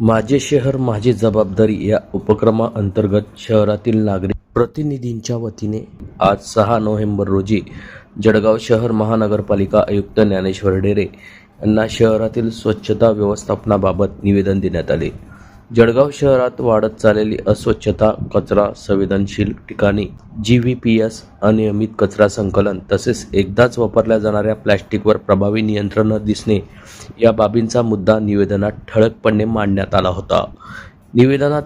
माझे शहर माझी जबाबदारी या उपक्रमाअंतर्गत शहरातील नागरिक प्रतिनिधींच्या वतीने आज सहा नोव्हेंबर रोजी जळगाव शहर महानगरपालिका आयुक्त ज्ञानेश्वर डेरे यांना शहरातील स्वच्छता व्यवस्थापनाबाबत निवेदन देण्यात आले. जळगाव शहरात वाढत चाललेली अस्वच्छता कचरा संवेदनशील ठिकाणी जी व्ही पी एस अनियमित कचरा संकलन तसेच एकदाच वापरल्या जाणाऱ्या प्लॅस्टिकवर प्रभावी नियंत्रण दिसणे या बाबींचा मुद्दा निवेदनात ठळकपणे मांडण्यात आला होता. निवेदनात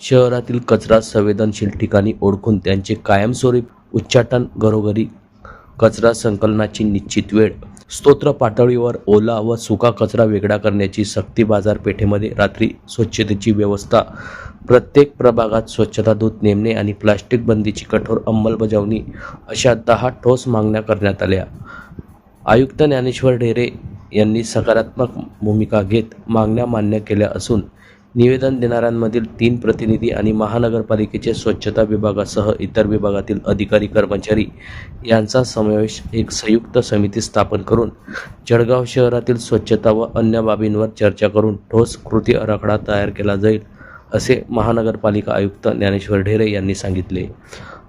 शहरातील कचरा संवेदनशील ठिकाणी ओळखून त्यांचे कायमस्वरूप उच्चाटन घरोघरी कचरा संकलनाची निश्चित वेळ स्तोत्र पातळीवर ओला व सुका कचरा वेगळा करण्याची सक्ती बाजारपेठेमध्ये रात्री स्वच्छतेची व्यवस्था. प्रत्येक प्रभागात स्वच्छता दूत नेमणे आणि प्लास्टिक बंदीची कठोर अंमलबजावणी अशा दहा ठोस मागण्या करण्यात आल्या. आयुक्त ज्ञानेश्वर ढेरे यांनी सकारात्मक भूमिका घेत मागण्या मान्य केल्या असून निवेदन देणाऱ्यांमधील तीन प्रतिनिधी आणि महानगरपालिकेचे स्वच्छता विभागासह इतर विभागातील अधिकारी कर्मचारी यांचा समावेश एक संयुक्त समिती स्थापन करून जळगाव शहरातील स्वच्छता व अन्य बाबींवर चर्चा करून ठोस कृती आराखडा तयार केला जाईल असे महानगरपालिका आयुक्त ज्ञानेश्वर ढेरे यांनी सांगितले.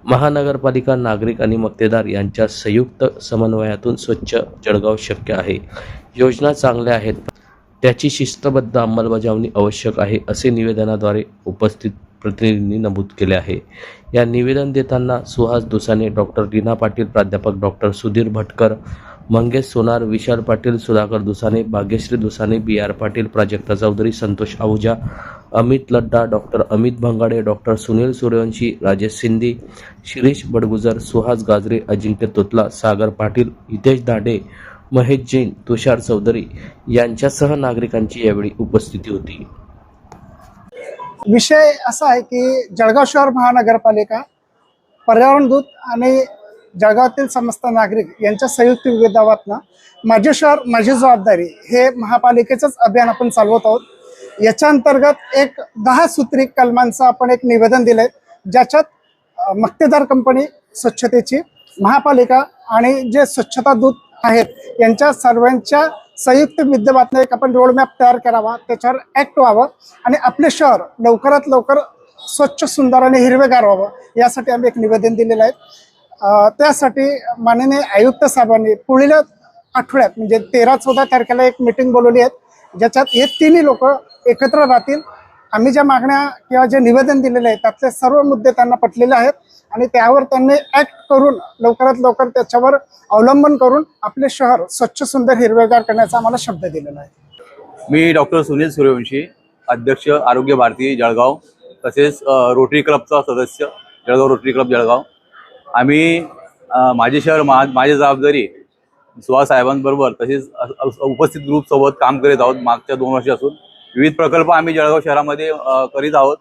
महानगरपालिका नागरिक आणि मक्तेदार यांच्या संयुक्त समन्वयातून स्वच्छ जळगाव शक्य आहे. योजना चांगल्या आहेत. त्याची शिस्तबद्ध अंमलबजावणी आवश्यक आहे असे निवेदनाद्वारे उपस्थित प्रतिनिधींनी नमूद केले आहे. या निवेदन देताना सुहास दुसाने डॉक्टर रीना पाटील प्राध्यापक doctor Sudhir Bhatkar Mangesh Sonar Vishal Patil Sudhakar Dusane Bhagyashree Dusane B. R. Patil Prajakta Chaudhari Santosh Ahuja Amit Ladda doctor Amit Bhangade doctor Sunil Suryavanshi Rajesh Sindhi Shirish Badgujar Suhas Gajare Ajinkya Totla Sagar Patil Hitesh Dande Mahesh Jain तुषार चौधरी यांच्यासह नागरिकांची यावेळी उपस्थिती होती. विषय असा आहे की जळगाव शहर महानगरपालिका पर्यावरण दूत आणि जळगावातील समस्त नागरिक यांच्या संयुक्त विरोधावातनं माझे शहर माझी जबाबदारी हे महापालिकेचंच अभियान आपण चालवत आहोत. याच्या अंतर्गत एक दहा सूत्री कलमांचं आपण एक निवेदन दिलंय ज्याच्यात मक्तेदार कंपनी स्वच्छतेची महापालिका आणि जे स्वच्छता दूत आहेत. यांच्या सर्वांच्या संयुक्त विद्यमातनं एक आपण रोडमॅप तयार करावा त्याच्यावर ऍक्ट व्हावं आणि आपले शहर लवकरात लवकर स्वच्छ सुंदर आणि हिरवेगार व्हावं यासाठी आम्ही एक निवेदन दिलेलं आहे. त्यासाठी माननीय आयुक्त साहेबांनी पुढील आठवड्यात म्हणजे तेरा चौदा तारखेला एक मिटिंग बोलवली आहे ज्याच्यात हे तिन्ही लोक एकत्र राहतील. आम्ही ज्या मागण्या किंवा जे निवेदन दिलेले आहे त्यातले सर्व मुद्दे त्यांना पटलेले आहेत आणि त्यावर त्यांनी ऍक्ट करून लवकरात लवकर त्याच्यावर अवलंबन करून आपले शहर स्वच्छ सुंदर हिरवेगार करण्याचा आम्हाला शब्द दिलेला आहे. मी डॉक्टर सुनील सूर्यवंशी अध्यक्ष आरोग्य भारती जळगाव तसेच रोटरी क्लबचा सदस्य जळगाव रोटरी क्लब जळगाव. आम्ही माझे शहर मा माझी जबाबदारी सुहास साहेबांबरोबर तसेच उपस्थित ग्रुपसोबत काम करीत आहोत मागच्या दोन वर्षापासून. विविध प्रकल्प आम्ही जळगाव शहरामध्ये करीत आहोत.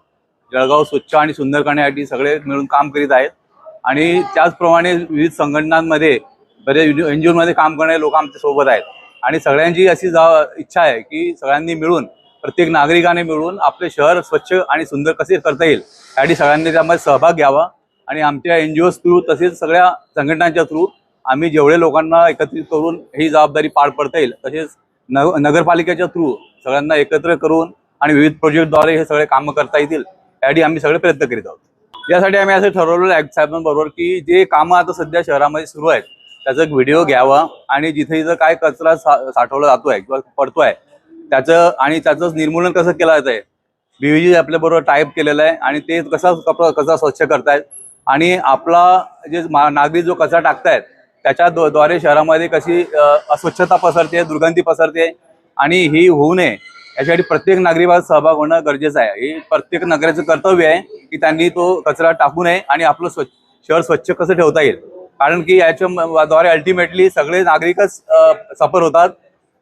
जळगाव स्वच्छ आणि सुंदर करण्यासाठी सगळे मिळून काम करीत आहेत. आणि त्याचप्रमाणे विविध संघटनांमध्ये बरेच एन जी ओमध्ये काम करणारे लोक आमच्यासोबत आहेत. आणि सगळ्यांची अशी जा इच्छा आहे की सगळ्यांनी मिळून प्रत्येक नागरिकाने मिळून आपले शहर स्वच्छ आणि सुंदर कसे करता येईल यासाठी सगळ्यांनी त्यामध्ये सहभाग घ्यावा. आणि आमच्या एन जी ओज थ्रू तसेच सगळ्या संघटनांच्या थ्रू आम्ही जेवढे लोकांना एकत्रित करून ही जबाबदारी पार पडता येईल तसेच नग नगरपालिकेच्या थ्रू सगळ्यांना एकत्र करून आणि विविध प्रोजेक्टद्वारे हे सगळे कामं करता येतील यासाठी आम्ही सगळे प्रयत्न करीत आहोत. यासाठी आम्ही असं ठरवलेलं आहे साहेबांबरोबर की जे कामं आता सध्या शहरामध्ये सुरू आहेत त्याचा एक व्हिडिओ घ्यावा आणि जिथे जिथं काय कचरा सा- साठवला आहे किंवा पडतो आहे त्याचं आणि त्याचं निर्मूलन कसं केलं जात आहे बीव्हीजी आपल्याबरोबर टाईप केलेलं आहे आणि ते कसा कपडा कचरा स्वच्छ करतायत आणि आपला जे नागरिक जो कचरा टाकतायत त्याच्या द्वारे शहरामध्ये कशी अस्वच्छता पसरते दुर्गंधी पसरते आणि ही होऊ नये यासाठी प्रत्येक नागरिकाचा सहभाग होणं गरजेचं आहे. हे प्रत्येक नागरिकाचं कर्तव्य आहे की त्यांनी तो कचरा टाकू नये आणि आपलं स्वच्छ शहर स्वच्छ कसं ठेवता येईल. कारण की याच्या द्वारे अल्टिमेटली सगळे नागरिकच सफर होतात.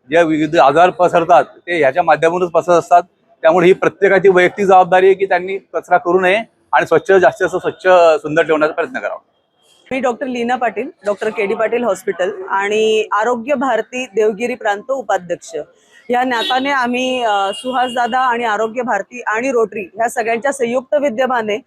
जे विविध आजार पसरतात ते ह्याच्या माध्यमातूनच पसरत असतात. त्यामुळे ही प्रत्येकाची वैयक्तिक जबाबदारी आहे की त्यांनी कचरा करू नये आणि स्वच्छ जास्तीत जास्त स्वच्छ सुंदर ठेवण्याचा प्रयत्न करावा. मी doctor Leena Patil doctor K D Patil hospital आणि आरोग्य भारती देवगिरी प्रांत उपाध्यक्ष. या नाताने आम्ही सुहासदादा सुहास दादा आणि आरोग्य भारती आणि रोटरी ह्या सगळ्यांच्या संयुक्त विद्यमाने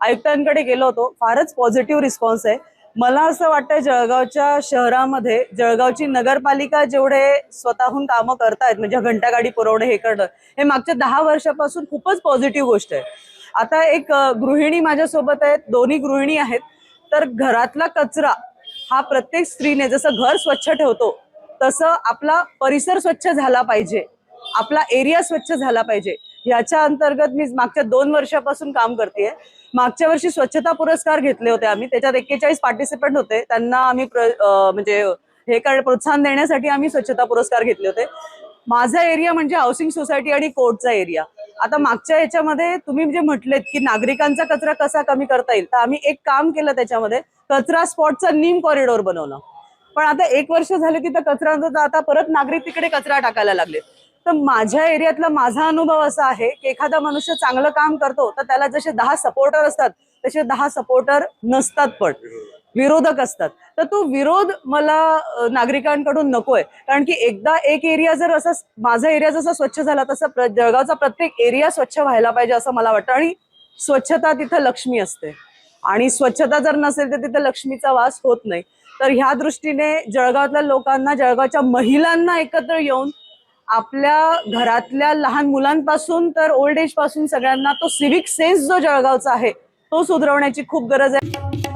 आयुक्तांकडे गेलो होतो. फारच पॉझिटिव्ह रिस्पॉन्स आहे. मला असं वाटतं जळगावच्या शहरामध्ये जळगावची नगरपालिका जेवढे स्वतःहून कामं करतायत म्हणजे घंटागाडी पुरवणे हे करणं हे मागच्या दहा वर्षापासून खूपच पॉझिटिव्ह गोष्ट आहे. आता एक गृहिणी माझ्यासोबत आहेत दोन्ही गृहिणी आहेत. तर घरातला कचरा हा प्रत्येक स्त्रीने जसं घर स्वच्छ ठेवतो तसं आपला परिसर स्वच्छ झाला पाहिजे. आपला एरिया स्वच्छ झाला पाहिजे. याच्या अंतर्गत मी मागच्या दोन वर्षापासून काम करते मागच्या वर्षी स्वच्छता पुरस्कार घेतले होते आम्ही. त्याच्यात एक्केचाळीस पार्टिसिपंट होते. त्यांना आम्ही म्हणजे हे कर प्रोत्साहन देण्यासाठी आम्ही स्वच्छता पुरस्कार घेतले होते. माझा एरिया म्हणजे हाऊसिंग सोसायटी आणि कोर्टचा एरिया. आता मागच्या याच्यामध्ये तुम्ही जे म्हटलेत की नागरिकांचा कचरा कसा कमी करता येईल तर आम्ही एक काम केलं त्याच्यामध्ये कचरा स्पॉटचा नीम कॉरिडॉर बनवलं. पण आता एक वर्ष झालं की तर कचरा नव्हता, आता परत नागरिक तिकडे कचरा टाकायला लागले तर माझ्या एरियातला माझा अनुभव असा आहे की एखादा मनुष्य चांगलं काम करतो तर त्याला जसे दहा सपोर्टर असतात तसे दहा सपोर्टर नसतात पण. विरोधक असतात. तर तो विरोध मला नागरिकांकडून नकोय. कारण की एकदा एक एरिया जर असा माझा एरिया जसा स्वच्छ झाला तसा जळगावचा प्रत्येक एरिया स्वच्छ व्हायला पाहिजे असं मला वाटतं. आणि स्वच्छता तिथं लक्ष्मी असते. आणि स्वच्छता जर नसेल तर तिथं लक्ष्मीचा वास होत नाही. तर ह्या दृष्टीने जळगावातल्या लोकांना जळगावच्या महिलांना एकत्र येऊन आपल्या घरातल्या लहान मुलांपासून तर ओल्ड एजपासून सगळ्यांना तो सिविक सेन्स जो जळगावचा आहे तो सुधरवण्याची खूप गरज आहे.